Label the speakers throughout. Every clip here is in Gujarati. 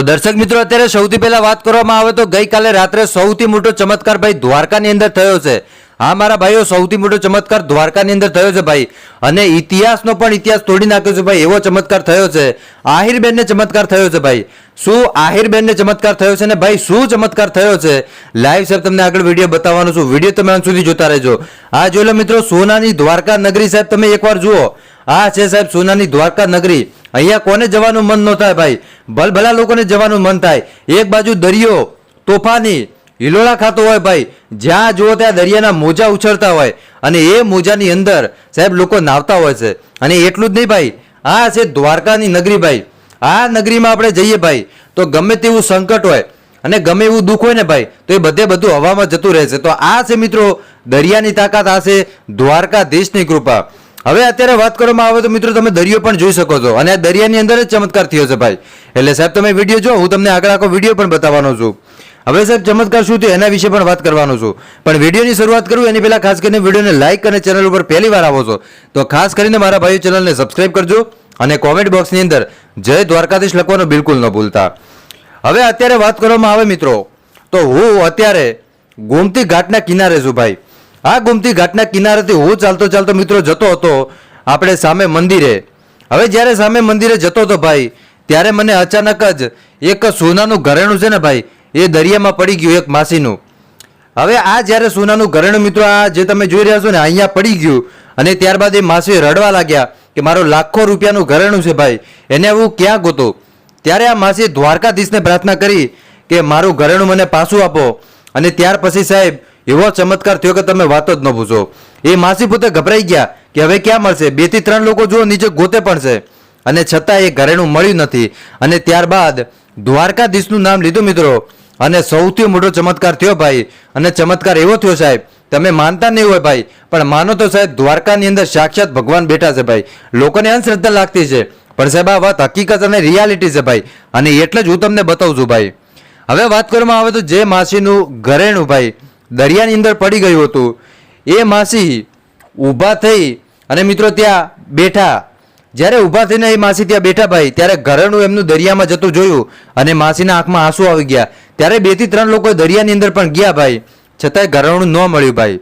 Speaker 1: તો દર્શક મિત્રો, અત્યારે સૌથી પહેલા વાત કરવામાં આવે તો ગઈકાલે રાત્રે સૌથી મોટો ચમત્કાર ભાઈ દ્વારકાની અંદર થયો છે. હા, મારા ભાઈઓ, સૌથી મોટો ચમત્કાર દ્વારકાની અંદર થયો છે ભાઈ. અને ઇતિહાસનો પણ ઇતિહાસ તોડી નાખ્યો છે ભાઈ, એવો ચમત્કાર થયો છે. આહિરબેનને ચમત્કાર થયો છે ભાઈ. શું આહિરબેનને ચમત્કાર થયો છે ને ભાઈ, શું ચમત્કાર થયો છે? લાઈવ સાહેબ તમને આગળ વીડિયો બતાવવાનો છું. વીડિયો તમે અંત સુધી જોતા રહેજો. આ જોઈ લો મિત્રો, સોનાની દ્વારકા નગરી સાહેબ, તમે એકવાર જુઓ. આ છે સાહેબ, સોનાની દ્વારકા નગરી. અહીંયા કોને જવાનું મન ન થાય ભાઈ? ભલભલા લોકોને જવાનું મન થાય. એક બાજુ દરિયો, તોફાની, હિલોળા ખાતો હોય ભાઈ. જ્યાં જુઓ ત્યાં દરિયાના મોજા ઉછળતા હોય. અને એ મોજાની અંદર, સાહેબ, લોકો નાવતા હોય છે. અને એટલું જ નહીં ભાઈ. આ છે દ્વારકાની નગરી ભાઈ. આ નગરીમાં આપણે જઈએ ભાઈ, તો ગમે તેવું સંકટ હોય, અને ગમે એવું દુઃખ હોય ને ભાઈ, તો એ બધે બધું હવામાં જતું રહેશે તો આ છે મિત્રો, દરિયાની તાકાત, આ છે દ્વારકાધીશની કૃપા. હવે અત્યારે વાત કરવામાં આવે તો મિત્રો તમે દરિયો પણ જોઈ શકો છો. અને આ દરિયાની અંદર જ ચમત્કાર થયો છે ભાઈ. એટલે સાહેબ, તમે વીડિયો જો હું તમને આગળ આખો વીડિયો પણ બતાવવાનો છું. હવે સાહેબ, ચમત્કાર શું થયો એના વિશે પણ વાત કરવાનો છું. પણ વિડીયોની શરૂઆત કરું, એની પહેલાં ખાસ કરીને વિડીયોને લાઇક અને ચેનલ ઉપર પહેલી વાર આવો છો, તો ખાસ કરીને મારા ભાઈઓ ચેનલને સબસ્ક્રાઇબ કરજો અને કોમેન્ટ બોક્સની અંદર જય દ્વારકાધીશ લખવાનું બિલકુલ ન ભૂલતા. હવે અત્યારે વાત કરવામાં આવે મિત્રો, તો હું અત્યારે ગોમતી ઘાટના કિનારે છું ભાઈ. આ ગુમતી ઘાટના કિનારેથી હું ચાલતો ચાલતો મિત્રો જતો હતો. આપણે સામે મંદિરે. હવે જ્યારે સામે મંદિરે જતો હતો ભાઈ, ત્યારે મને અચાનક જ એક સોનાનું ઘરેણું છે ને ભાઈ, એ દરિયામાં પડી ગયું એક માસીનું. હવે આ જ્યારે સોનાનું ઘરેણું મિત્રો, આ જે તમે જોઈ રહ્યા છો ને, અહીંયા પડી ગયું. અને ત્યારબાદ એ માસી રડવા લાગ્યા કે મારો લાખો રૂપિયાનું ઘરેણું છે ભાઈ, એને હું ક્યાં ગોતો? ત્યારે આ માસીએ દ્વારકાધીશને પ્રાર્થના કરી કે મારું ઘરેણું મને પાછું આપો. અને ત્યાર પછી સાહેબ એવો ચમત્કાર થયો કે તમે વાતો જ ન પૂછો એ માસી પોતે ગભરાઈ ગયા કે હવે ક્યાં મળશે? બેથી ત્રણ લોકો જો નીચે ગોતે પણ છે. અને છતાં એ ઘરેણું મળ્યું નથી. અને ત્યારબાદ દ્વારકાધીશનું નામ લીધું, મિત્રો. અને સૌથી મોટો ચમત્કાર થયો, ભાઈ. અને ચમત્કાર એવો થયો, સાહેબ, તમે માનતા નહીં હોય, ભાઈ, પણ માનો તો સાહેબ દ્વારકાની અંદર સાક્ષાત ભગવાન બેઠા છે, ભાઈ. લોકોને અંધશ્રદ્ધા લાગતી છે. પણ સાહેબ, આ વાત હકીકત અને રિયાલિટી છે, ભાઈ. અને એટલે જ હું તમને બતાવું છું, ભાઈ. હવે વાત કરવામાં આવે તો જે માસીનું ઘરેણું, ભાઈ દરિયાની અંદર પડી ગયું હતું. એ માસી ઊભા થઈ અને મિત્રો ત્યાં બેઠા. જ્યારે ઊભા થઈને એ માસી ત્યાં બેઠા ભાઈ, ત્યારે ઘરેણું એમનું દરિયામાં જતું જોયું અને માસીના આંખમાં આંસુ આવી ગયા. ત્યારે બેથી ત્રણ લોકો દરિયાની અંદર પણ ગયા ભાઈ, છતાંય ઘરેણું ન મળ્યું ભાઈ.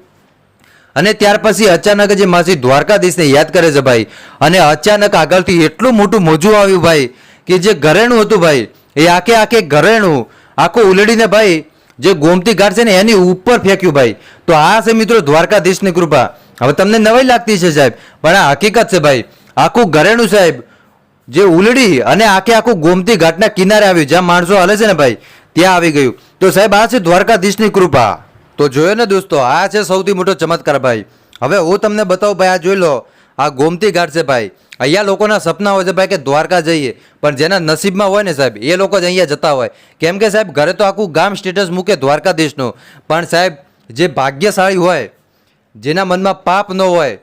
Speaker 1: અને ત્યાર પછી અચાનક જે માસી દ્વારકાધીશને યાદ કરે છે ભાઈ. અને અચાનક આગળથી એટલું મોટું મોજું આવ્યું ભાઈ, કે જે ઘરેણું હતું ભાઈ, એ આખે આખે ઘરેણું, આખું ઉલડીને ભાઈ જે ગોમતી ઘાટ છે ને, એની ઉપર ફેંક્યું ભાઈ. તો આ છે મિત્રો દ્વારકાધીશની કૃપા. હવે તમને નવાઈ લાગતી છે સાહેબ, પણ આ હકીકત છે ભાઈ. આખું ઘરેણું સાહેબ, જે ઉલડી અને આખે આખું ગોમતી ઘાટના કિનારે આવ્યું, જ્યાં માણસો હાલે છે ને ભાઈ, ત્યાં આવી ગયું. તો સાહેબ, આ છે દ્વારકાધીશની કૃપા. તો જોયો ને દોસ્તો, આ છે સૌથી મોટો ચમત્કાર ભાઈ. હવે હું તમને બતાવું ભાઈ, આ જોઈ લો. આ ગોમતી ઘાટ છે ભાઈ. અહીંયા લોકોના સપના હોય છે ભાઈ કે દ્વારકા જઈએ. પણ જેના નસીબમાં હોય ને સાહેબ, એ લોકો જ અહીંયા જતા હોય. કેમ કે સાહેબ, ઘરે તો આખું ગામ સ્ટેટસ મૂકે દ્વારકાધીશનું. પણ સાહેબ, જે ભાગ્યશાળી હોય, જેના મનમાં પાપ ન હોય,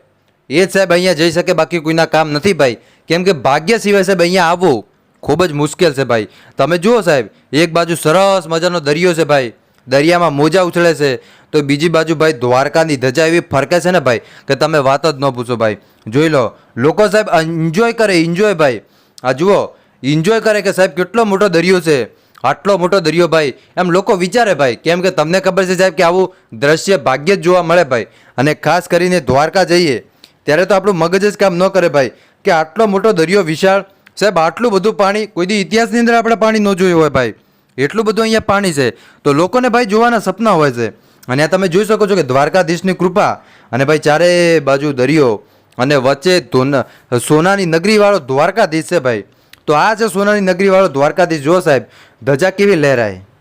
Speaker 1: એ જ સાહેબ અહીંયા જઈ શકે, બાકી કોઈના કામ નથી ભાઈ. કેમ કે ભાગ્ય સિવાય સાહેબ અહીંયા આવવું ખૂબ જ મુશ્કેલ છે ભાઈ. તમે જુઓ સાહેબ, એક બાજુ સરસ મજાનો દરિયો છે ભાઈ. દરિયામાં મોજા ઉછળે છે. તો બીજી બાજુ ભાઈ દ્વારકાની ધજા એવી ફરકે છે ને ભાઈ કે તમે વાત જ ન પૂછો ભાઈ. જોઈ લો, લોકો સાહેબ એન્જોય કરે એન્જોય ભાઈ. આ જુઓ એન્જોય કરે કે સાહેબ કેટલો મોટો દરિયો છે. આટલો મોટો દરિયો ભાઈ. એમ લોકો વિચારે ભાઈ, કેમ કે તમને ખબર છે સાહેબ કે આવું દ્રશ્ય ભાગ્યે જ જોવા મળે ભાઈ. અને ખાસ કરીને દ્વારકા જઈએ, ત્યારે તો આપણું મગજ જ કામ ન કરે ભાઈ કે આટલો મોટો દરિયો વિશાળ, સાહેબ આટલું બધું પાણી, કોઈ દી ઇતિહાસની અંદર આપણે પાણી ન જોયું હોય ભાઈ. એટલું બધું અહીંયા પાણી છે. તો લોકોને ભાઈ જોવાના સપના હોય છે. અને આ તમે જોઈ શકો છો કે દ્વારકાધીશની કૃપા અને ભાઈ ચારે બાજુ દરિયો અને વચ્ચે ધોન, સોનાની નગરીવાળો દ્વારકાધીશ છે ભાઈ. તો આ છે સોનાની નગરીવાળો દ્વારકાધીશ. જો સાહેબ, ધજા કેવી લહેરાય.